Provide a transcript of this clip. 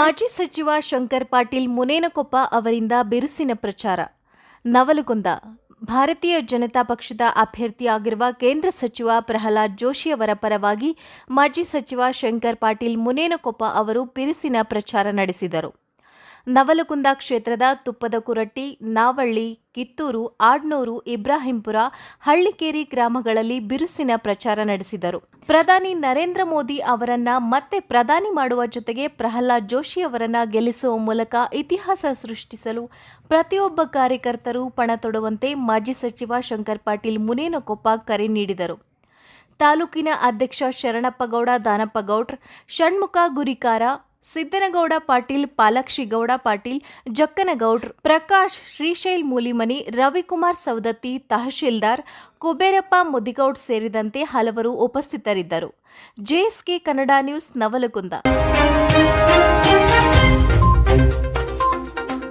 ಮಾಜಿ ಸಚಿವ ಶಂಕರ್ ಪಾಟೀಲ್ ಮುನೇನಕೊಪ್ಪ ಅವರಿಂದ ಬಿರುಸಿನ ಪ್ರಚಾರ. ನವಲಗುಂದ, ಭಾರತೀಯ ಜನತಾ ಪಕ್ಷದ ಅಭ್ಯರ್ಥಿಯಾಗಿರುವ ಕೇಂದ್ರ ಸಚಿವ ಪ್ರಹ್ಲಾದ್ ಜೋಶಿ ಅವರ ಪರವಾಗಿ ಮಾಜಿ ಸಚಿವ ಶಂಕರ್ ಪಾಟೀಲ್ ಮುನೇನಕೊಪ್ಪ ಅವರು ಬಿರುಸಿನ ಪ್ರಚಾರ ನಡೆಸಿದರು. ನವಲಗುಂದ ಕ್ಷೇತ್ರದ ತುಪ್ಪದ ಕುರಟ್ಟಿ, ನಾವಳ್ಳಿ, ಕಿತ್ತೂರು, ಆಡ್ನೂರು, ಇಬ್ರಾಹಿಂಪುರ, ಹಳ್ಳಿಕೇರಿ ಗ್ರಾಮಗಳಲ್ಲಿ ಬಿರುಸಿನ ಪ್ರಚಾರ ನಡೆಸಿದರು. ಪ್ರಧಾನಿ ನರೇಂದ್ರ ಮೋದಿ ಅವರನ್ನ ಮತ್ತೆ ಪ್ರಧಾನಿ ಮಾಡುವ ಜೊತೆಗೆ ಪ್ರಹ್ಲಾದ್ ಜೋಶಿ ಅವರನ್ನ ಗೆಲ್ಲಿಸುವ ಮೂಲಕ ಇತಿಹಾಸ ಸೃಷ್ಟಿಸಲು ಪ್ರತಿಯೊಬ್ಬ ಕಾರ್ಯಕರ್ತರು ಪಣ ತೊಡುವಂತೆ ಮಾಜಿ ಸಚಿವ ಶಂಕರ್ ಪಾಟೀಲ್ ಮುನೇನಕೊಪ್ಪ ಕರೆ ನೀಡಿದರು. ತಾಲೂಕಿನ ಅಧ್ಯಕ್ಷ ಶರಣಪ್ಪಗೌಡ ದಾನಪ್ಪಗೌಡ್ರ ಷಣ್ಮುಖ ಗುರಿಕಾರ ಸಿದ್ದನಗೌಡ ಪಾಟೀಲ್, ಪಾಲಕ್ಷಿಗೌಡ ಪಾಟೀಲ್, ಜಕ್ಕನಗೌಡ್ರ, ಪ್ರಕಾಶ್, ಶ್ರೀಶೈಲ್ ಮೂಲಿಮನಿ, ರವಿಕುಮಾರ್ ಸವದತ್ತಿ, ತಹಶೀಲ್ದಾರ್ ಕುಬೇರಪ್ಪ ಮುದಿಗೌಡ್ ಸೇರಿದಂತೆ ಹಲವರು ಉಪಸ್ಥಿತರಿದ್ದರು. JSK Kannada news Navalgund.